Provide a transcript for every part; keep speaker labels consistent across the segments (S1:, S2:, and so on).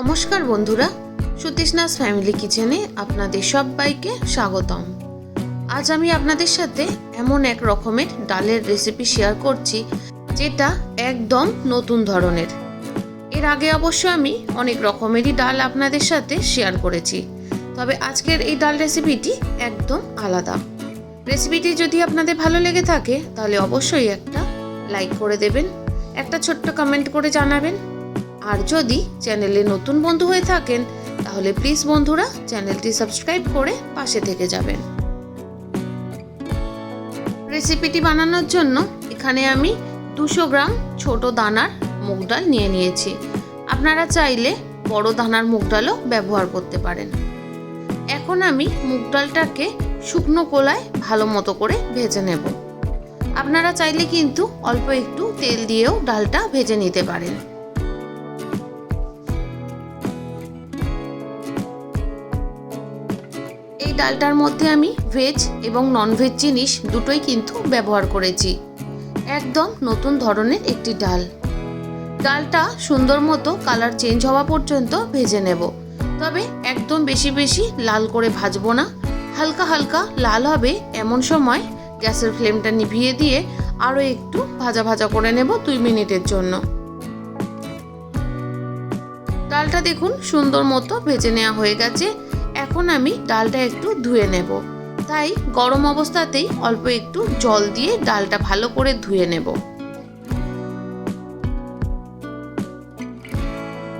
S1: নমস্কার বন্ধুরা, সুতৃষ্ণাস ফ্যামিলি কিচেনে আপনাদের সবাইকে স্বাগতম। আজ আমি আপনাদের সাথে এমন এক রকমের ডালের রেসিপি শেয়ার করছি, যেটা একদম নতুন ধরনের। এর আগে অবশ্য আমি অনেক রকমেরই ডাল আপনাদের সাথে শেয়ার করেছি, তবে আজকের এই ডাল রেসিপিটি একদম আলাদা। রেসিপিটি যদি আপনাদের ভালো লেগে থাকে, তাহলে অবশ্যই একটা লাইক করে দেবেন, একটা ছোট্ট কমেন্ট করে জানাবেন আর যদি চ্যানেলে নতুন বন্ধু হয়ে থাকেন, তাহলে প্লিজ বন্ধুরা চ্যানেলটি সাবস্ক্রাইব করে পাশে থেকে যাবেন। রেসিপিটি বানানোর জন্য এখানে আমি দুশো গ্রাম ছোট দানার মুগ ডাল নিয়ে নিয়েছি। আপনারা চাইলে বড় দানার মুগ ডালও ব্যবহার করতে পারেন। এখন আমি মুগ ডালটাকে শুকনো কোলায় ভালো মতো করে ভেজে নেব। আপনারা চাইলে কিন্তু অল্প একটু তেল দিয়েও ডালটা ভেজে নিতে পারেন। ডালটার মধ্যে আমি ভেজ এবং ননভেজ জিনিস দুটোই কিন্তু ব্যবহার করেছি। একদম নতুন ধরনের একটি ডাল। ডালটা সুন্দর মতো কালার চেঞ্জ হওয়া পর্যন্ত ভেজে নেব। তবে একদম বেশি বেশি লাল করে ভাজবো না। হালকা হালকা লাল হবে এমন সময় গ্যাসের ফ্লেমটা নিভিয়ে দিয়ে আরও একটু ভাজা ভাজা করে নেব দুই মিনিটের জন্য। ডালটা দেখুন সুন্দর মতো ভেজে নেওয়া হয়ে গেছে। এখন আমি ডালটা একটু ধুয়ে নেব। তাই গরম অবস্থাতেই অল্প একটু জল দিয়ে ডালটা ভালো করে ধুয়ে নেব।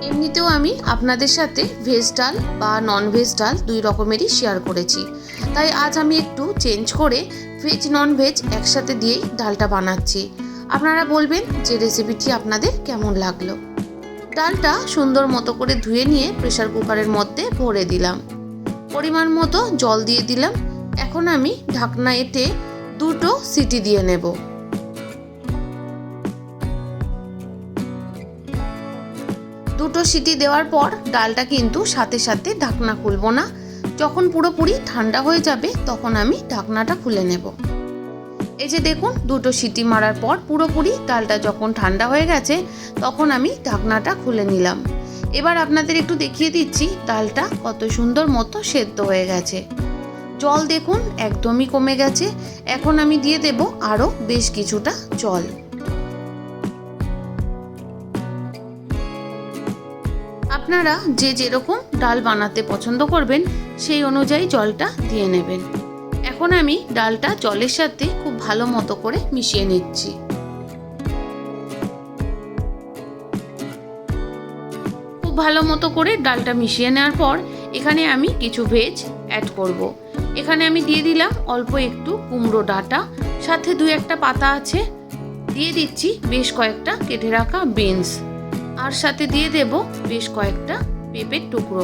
S1: এমনিতেও আমি আপনাদের সাথে ভেজ ডাল বা নন ভেজ ডাল দুই রকমেরই শেয়ার করেছি। তাই আজ আমি একটু চেঞ্জ করে ভেজ নন ভেজ একসাথে দিয়েই ডালটা বানাচ্ছি। আপনারা বলবেন যে রেসিপিটি আপনাদের কেমন লাগল? ডালটা সুন্দর মতো করে ধুয়ে নিয়ে প্রেসার কুকারের মধ্যে ভরে দিলাম। পরিমাণ মতো জল দিয়ে দিলাম। এখন আমি ঢাকনা এঁটে দুটো সিটি দিয়ে নেব। দুটো সিটি দেওয়ার পর ডালটা কিন্তু সাথে সাথে ঢাকনা খুলবো না। যখন পুরোপুরি ঠান্ডা হয়ে যাবে, তখন আমি ঢাকনাটা খুলে নেব। এই যে দেখুন, দুটো সিটি মারার পর পুরোপুরি ডালটা যখন ঠান্ডা হয়ে গেছে, তখন আমি ঢাকনাটা খুলে নিলাম। এবার আপনাদের একটু দেখিয়ে দিচ্ছি, ডালটা কত সুন্দর মতো সেদ্ধ হয়ে গেছে। জল দেখুন, একদমই কমে গেছে। এখন আমি দিয়ে দেব আরও বেশ কিছুটা জল। আপনারা যে যেরকম ডাল বানাতে পছন্দ করবেন, সেই অনুযায়ী জলটা দিয়ে নেবেন। এখন আমি ডালটা জলের সাথে খুব ভালো মতো করে মিশিয়ে নিচ্ছি। ভালো মতো করে ডালটা মিশিয়ে নেওয়ার পর এখানে আমি কিছু ভেজ অ্যাড করব। এখানে আমি দিয়ে দিলাম অল্প একটু কুমড়ো ডাঁটা, সাথে দু একটা পাতা আছে। দিয়ে দিচ্ছি বেশ কয়েকটা কেটে রাখা বিনস আর সাথে দিয়ে দেব বেশ কয়েকটা পেঁপের টুকরো।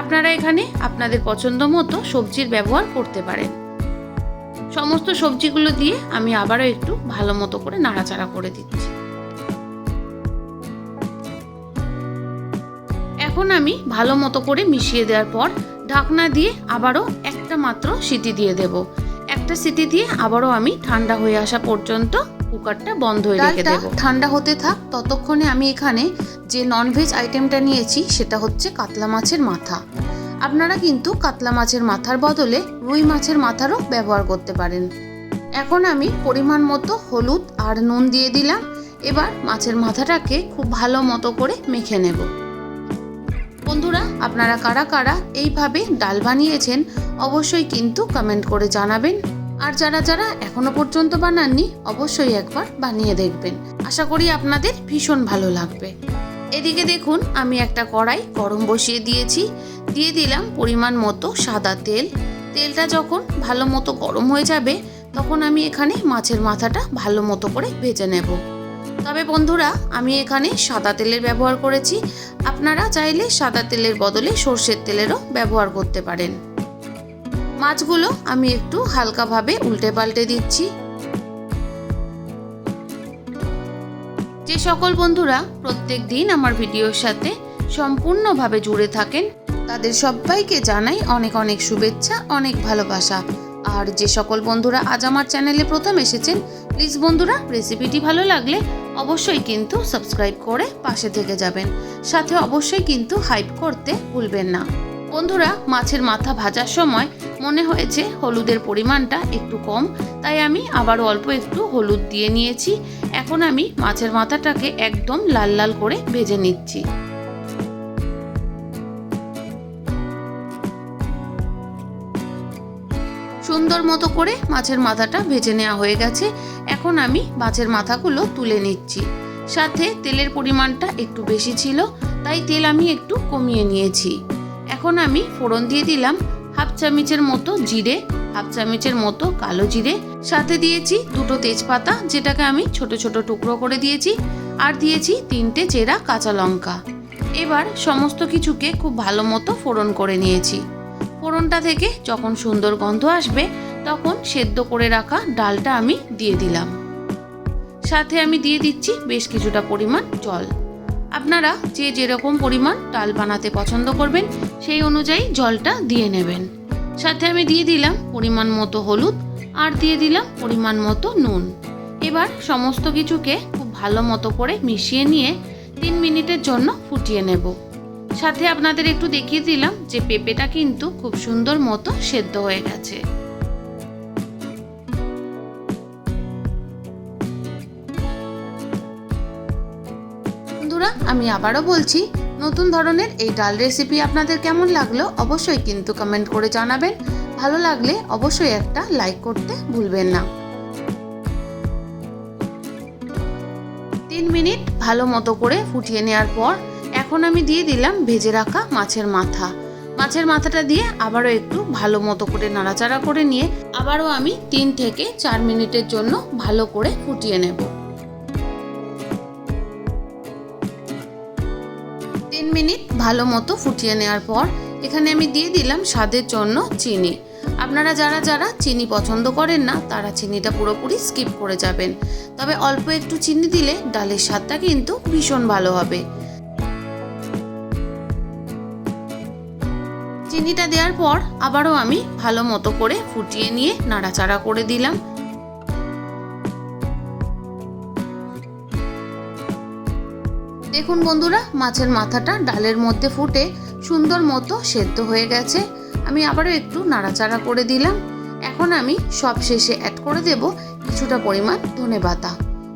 S1: আপনারা এখানে আপনাদের পছন্দ মতো সবজির ব্যবহার করতে পারেন। সমস্ত সবজিগুলো দিয়ে আমি আবারও একটু ভালো মতো করে নাড়াচাড়া করে দিচ্ছি। এখন আমি ভালো মতো করে মিশিয়ে দেওয়ার পর ঢাকনা দিয়ে আবারও একটা মাত্র সিটি দিয়ে দেব। একটা সিটি দিয়ে আবারও আমি ঠান্ডা হয়ে আসা পর্যন্ত কুকারটা বন্ধ হয়ে রেখে দেব। ঠান্ডা হতে থাক ততক্ষণে আমি এখানে যে ননভেজ আইটেমটা নিয়েছি সেটা হচ্ছে কাতলা মাছের মাথা। আপনারা কিন্তু কাতলা মাছের মাথার বদলে রুই মাছের মাথারও ব্যবহার করতে পারেন। এখন আমি পরিমাণ মতো হলুদ আর নুন দিয়ে দিলাম। এবার মাছের মাথাটাকে খুব ভালো মতো করে মেখে নেব। বন্ধুরা, আপনারা কারা কারা এইভাবে ডাল বানিয়েছেন অবশ্যই কিন্তু কমেন্ট করে জানাবেন। আর যারা যারা এখনও পর্যন্ত বানাননি, অবশ্যই একবার বানিয়ে দেখবেন। আশা করি আপনাদের ভীষণ ভালো লাগবে। এদিকে দেখুন, আমি একটা কড়াই গরম বসিয়ে দিয়েছি। দিয়ে দিলাম পরিমাণ মতো সাদা তেল। তেলটা যখন ভালো মতো গরম হয়ে যাবে, তখন আমি এখানে মাছের মাথাটা ভালো মতো করে ভেজে নেব। তবে বন্ধুরা, আমি এখানে সাদা তেলের ব্যবহার করেছি। আপনারা চাইলে সাদা তেলের বদলে সর্ষের তেলেরও ব্যবহার করতে পারেন। মাছগুলো আমি একটু হালকাভাবে উল্টে পাল্টে দিচ্ছি। যে সকল বন্ধুরা প্রত্যেক দিন আমার ভিডিওর সাথে সম্পূর্ণভাবে জুড়ে থাকেন, তাদের সবাইকে জানাই অনেক অনেক শুভেচ্ছা, অনেক ভালোবাসা। আর যে সকল বন্ধুরা আজ আমার চ্যানেলে প্রথম এসেছেন, প্লিজ বন্ধুরা, রেসিপিটি ভালো লাগলে অবশ্যই কিন্তু সাবস্ক্রাইব করে পাশে থেকে যাবেন। সাথে অবশ্যই কিন্তু হাইপ করতে ভুলবেন না। বন্ধুরা, মাছের মাথা ভাজার সময় মনে হয়েছে হলুদের পরিমাণটা একটু কম, তাই আমি আবার অল্প একটু হলুদ দিয়ে নিয়েছি। এখন আমি মাছের মাথাটাকে একদম লাল লাল করে ভেজে নিচ্ছি। সুন্দর মতো করে মাছের মাথাটা ভেজে নেওয়া হয়ে গেছে। এখন আমি মাছের মাথাগুলো তুলে নিচ্ছি। সাথে তেলের পরিমাণটা একটু বেশি ছিল, তাই তেল আমি একটু কমিয়ে নিয়েছি। এখন আমি ফোড়ন দিয়ে দিলাম হাফ চামচের মতো জিরে, হাফ চামচের মতো কালো জিরে। সাথে দিয়েছি দুটো তেজপাতা, যেটাকে আমি ছোট ছোট টুকরো করে দিয়েছি। আর দিয়েছি তিনটে চেরা কাঁচা লঙ্কা। এবার সমস্ত কিছুকে খুব ভালো মতো ফোড়ন করে নিয়েছি। ফোড়নটা থেকে যখন সুন্দর গন্ধ আসবে, তখন সেদ্ধ করে রাখা ডালটা আমি দিয়ে দিলাম। সাথে আমি দিয়ে দিচ্ছি বেশ কিছুটা পরিমাণ জল। আপনারা যে যেরকম পরিমাণ ডাল বানাতে পছন্দ করবেন, সেই অনুযায়ী জলটা দিয়ে নেবেন। সাথে আমি দিয়ে দিলাম পরিমাণ মতো হলুদ আর দিয়ে দিলাম পরিমাণ মতো নুন। এবার সমস্ত কিছুকে খুব ভালো মতো করে মিশিয়ে নিয়ে তিন মিনিটের জন্য ফুটিয়ে নেব। সাথে আপনাদের একটু দেখিয়ে দিলাম যে পেঁপেটা কিন্তু খুব সুন্দর মতো সেদ্ধ হয়ে গেছে। বন্ধুরা, আমি আবারও বলছি, নতুন ধরনের এই ডাল রেসিপি আপনাদের কেমন লাগল অবশ্যই কিন্তু কমেন্ট করে জানাবেন। ভালো লাগলে অবশ্যই একটা লাইক করতে ভুলবেন না। তিন মিনিট ভালো মতো করে ফুটিয়ে নেওয়ার পর এখন আমি দিয়ে দিলাম ভেজে রাখা মাছের মাথা। মাছের মাথাটা দিয়ে আবারও একটু ভালো মতো করে নাড়াচাড়া করে নিয়ে আবারও আমি তিন থেকে চার মিনিটের জন্য ভালো করে ফুটিয়ে নেব। তিন মিনিট ভালো মতো ফুটিয়ে নেওয়ার পর এখানে আমি দিয়ে দিলাম স্বাদের জন্য চিনি। আপনারা যারা যারা চিনি পছন্দ করেন না, তারা চিনিটা পুরোপুরি স্কিপ করে যাবেন। তবে অল্প একটু চিনি দিলে ডালের স্বাদটা কিন্তু ভীষণ ভালো হবে। চিনিটা দেওয়ার পর আবারও আমি ভালো মতো করে ফুটিয়ে নিয়ে নাড়াচাড়া করে দিলাম। দেখুন বন্ধুরা, মাছের মাথাটা ডালের মধ্যে ফুটে সুন্দর মতো সেদ্ধ হয়ে গেছে। আমি আবারও একটু নাড়াচাড়া করে দিলাম। এখন আমি সব শেষে অ্যাড করে দেব কিছুটা পরিমাণ ধনে পাতা।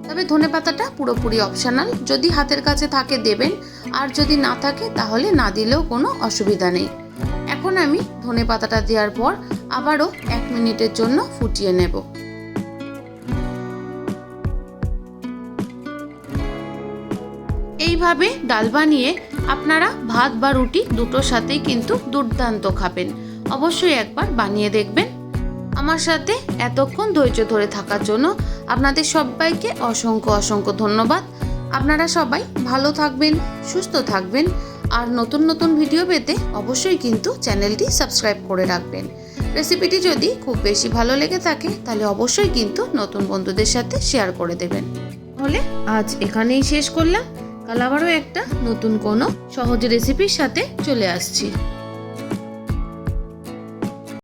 S1: তবে ধনে পাতাটা পুরোপুরি অপশানাল যদি হাতের কাছে থাকে দেবেন। আর যদি না থাকে, তাহলে না দিলেও কোনো অসুবিধা নেই। এখন আমি ধনে পাতাটা দেওয়ার পর আবারও এক মিনিটের জন্য ফুটিয়ে নেব। এইভাবে ডাল বানিয়ে আপনারা ভাত বা রুটি দুটোর সাথেই কিন্তু দুর্দান্ত খাবেন। অবশ্যই একবার বানিয়ে দেখবেন। আমার সাথে এতক্ষণ ধৈর্য ধরে থাকার জন্য আপনাদের সবাইকে অসংখ্য অসংখ্য ধন্যবাদ। আপনারা সবাই ভালো থাকবেন, সুস্থ থাকবেন। আর নতুন নতুন ভিডিও পেতে অবশ্যই কিন্তু চ্যানেলটি সাবস্ক্রাইব করে রাখবেন। রেসিপিটি যদি খুব বেশি ভালো লেগে থাকে, তাহলে অবশ্যই কিন্তু নতুন বন্ধুদের সাথে শেয়ার করে দেবেন। তাহলে আজ এখানেই শেষ করলাম। কাল আবারও একটা নতুন কোনো সহজ রেসিপির সাথে চলে আসছি।